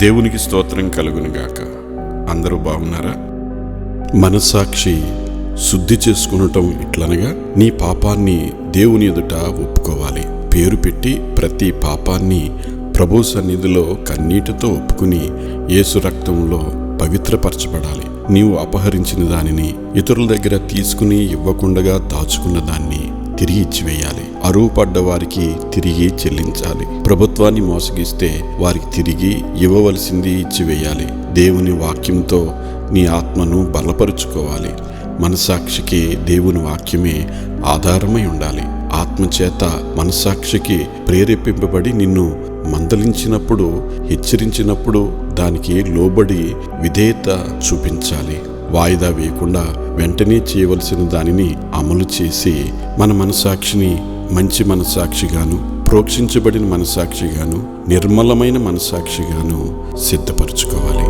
దేవునికి స్తోత్రం కలుగునుగాక. అందరూ బాగున్నారా? మనసాక్షి శుద్ధి చేసుకునటం ఇట్లనగా నీ పాపాన్ని దేవుని ఎదుట ఒప్పుకోవాలి. పేరు పెట్టి ప్రతి పాపాన్ని ప్రభు సన్నిధిలో కన్నీటితో ఒప్పుకుని యేసు రక్తంలో పవిత్రపరచబడాలి. నీవు అపహరించిన దానిని ఇతరుల దగ్గర తీసుకుని ఇవ్వకుండగా దాచుకున్న దాన్ని తిరిగి ఇచ్చివేయాలి. అరువుపడ్డ వారికి తిరిగి చెల్లించాలి. ప్రభుత్వాన్ని మోసగిస్తే వారికి తిరిగి ఇవ్వవలసింది ఇచ్చివేయాలి. దేవుని వాక్యంతో నీ ఆత్మను బలపరుచుకోవాలి. మనసాక్షికి దేవుని వాక్యమే ఆధారమై ఉండాలి. ఆత్మచేత మనసాక్షికి ప్రేరేపింపబడి నిన్ను మందలించినప్పుడు హెచ్చరించినప్పుడు దానికి లోబడి విధేయత చూపించాలి. వాయిదా వేయకుండా వెంటనే చేయవలసిన దానిని అమలు చేసి మన మనసాక్షిని మంచి మనసాక్షిగాను ప్రోక్షించబడిన మనసాక్షిగాను నిర్మలమైన మనసాక్షిగాను సిద్ధపరచుకోవాలి.